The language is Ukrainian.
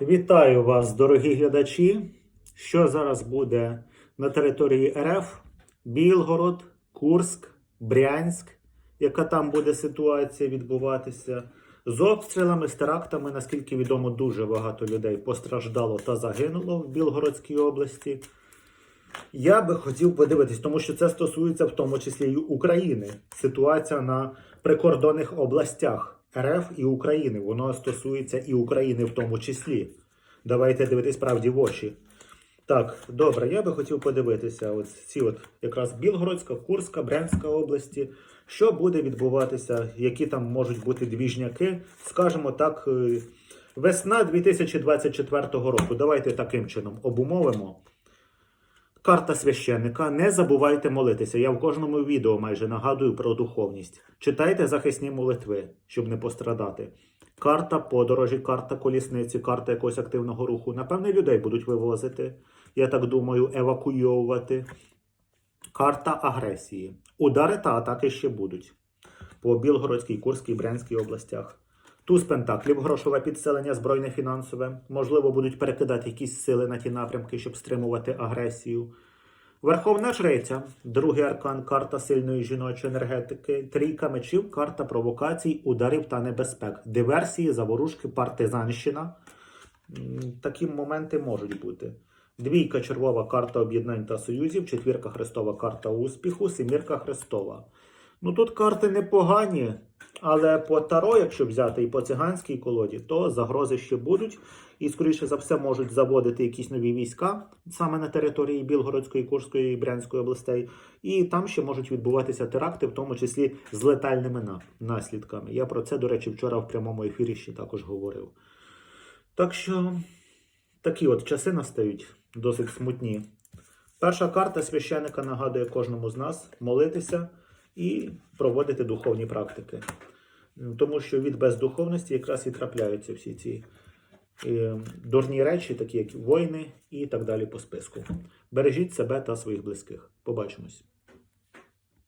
Вітаю вас, дорогі глядачі. Що зараз буде на території РФ? Білгород, Курськ, Брянськ. Яка там буде ситуація відбуватися? З обстрілами, з терактами, наскільки відомо, дуже багато людей постраждало та загинуло в Білгородській області. Я би хотів подивитись, тому що це стосується в тому числі і України. Ситуація на прикордонних областях РФ і України. Воно стосується і України в тому числі. Давайте дивитись правді в очі. Так, добре, я би хотів подивитися, от ці от якраз Білгородська, Курська, Брянська області. Що буде відбуватися, які там можуть бути двіжняки, скажімо так, е, весна 2024 року. Давайте таким чином обумовимо. Карта священника. Не забувайте молитися. Я в кожному відео майже нагадую про духовність. Читайте захисні молитви, щоб не пострадати. Карта подорожі, карта колісниці, карта якогось активного руху. Напевне, людей будуть вивозити, я так думаю, евакуйовувати. Карта агресії. Удари та атаки ще будуть по Білгородській, Курській, Брянській областях. Туз Пентаклів, грошове підселення, збройне фінансове. Можливо, будуть перекидати якісь сили на ті напрямки, щоб стримувати агресію. Верховна жриця, другий аркан, карта сильної жіночої енергетики, трійка мечів, карта провокацій, ударів та небезпек, диверсії, заворушки, партизанщина. Такі моменти можуть бути. Двійка червова карта об'єднань та союзів, четвірка хрестова карта успіху, семірка хрестова. Ну тут карти непогані, але по таро, якщо взяти і по циганській колоді, то загрози ще будуть. І, скоріше за все, можуть заводити якісь нові війська саме на території Білгородської, Курської і Брянської областей. І там ще можуть відбуватися теракти, в тому числі з летальними наслідками. Я про це, до речі, вчора в прямому ефірі ще також говорив. Так що такі от часи настають досить смутні. Перша карта священика нагадує кожному з нас молитися і проводити духовні практики. Тому що від бездуховності якраз і трапляються всі ці е, дурні речі, такі як війни і так далі по списку. Бережіть себе та своїх близьких. Побачимось.